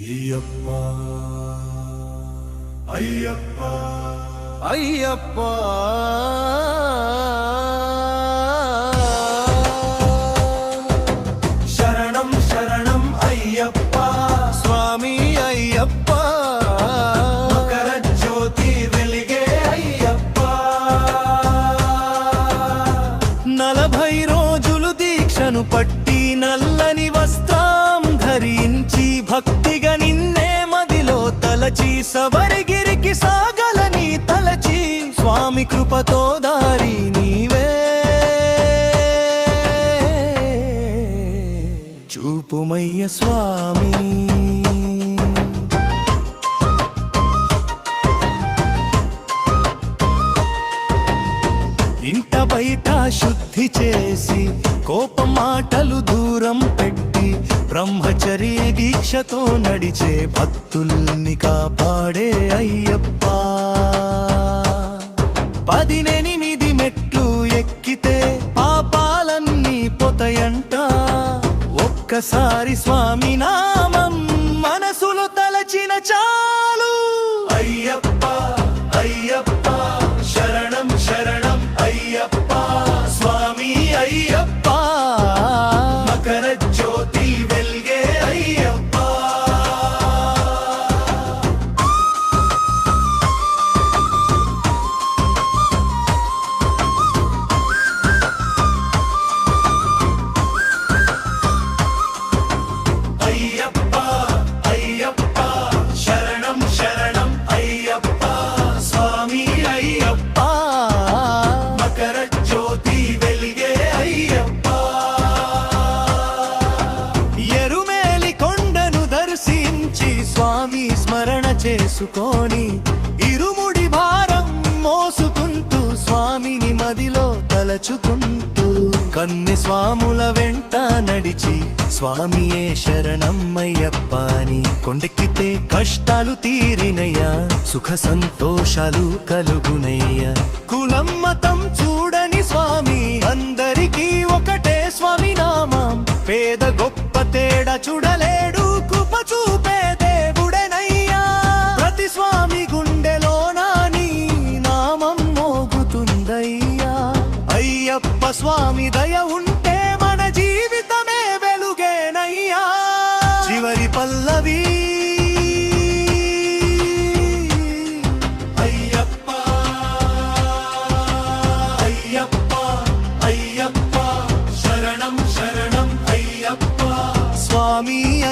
అయ్యప్ప అయ్యప్ప అయ్యప్ప. శరణం శరణం అయ్యప్ప. స్వామి అయ్యప్ప. మకర జ్యోతి వెలిగే అయ్యప్ప. నలభై రోజులు దీక్షను పట్టి నల్లని తలచి సబరిగిరికి సాగలని తలచి స్వామి కృపతో దారి నీవే. చూపుమయ్య స్వామి. ఇంత బయట శుద్ధి చేసి కోప మాటలు దూరం బ్రహ్మచర్య దీక్షతో నడిచే భక్తుల్ని కాపాడే అయ్యప్ప. పదినెనిమిది మెట్లు ఎక్కితే పాపాలన్నీ పొతయంట. ఒక్కసారి స్వామి నామం మనసులో తలచిన చాలు. అయ్యప్ప అయ్యప్ప స్వామి స్మరణ చేసుకొని ఇరుముడి భారం మోసుకుంటూ స్వామిని మదిలో తలచుకుంటూ కన్ని స్వాముల వెంట నడిచి స్వామియే శరణమ్మయ్యప్ప అని కొండెక్కితే కష్టాలు తీరినయ్యా సుఖ సంతోషాలు కలుగునయ్యా. కులం మతం చూడని స్వామి అందరికీ ఒకటే స్వామి నామం. పేద గొప్ప తేడా చూడలేడు స్వామి దయ ఉంటే మన జీవితమే వెలుగేనయ్యా. చివరి పల్లవి. అయ్యప్ప. అయ్యప్ప. అయ్యప్ప. శరణం శరణం అయ్యప్ప. స్వామి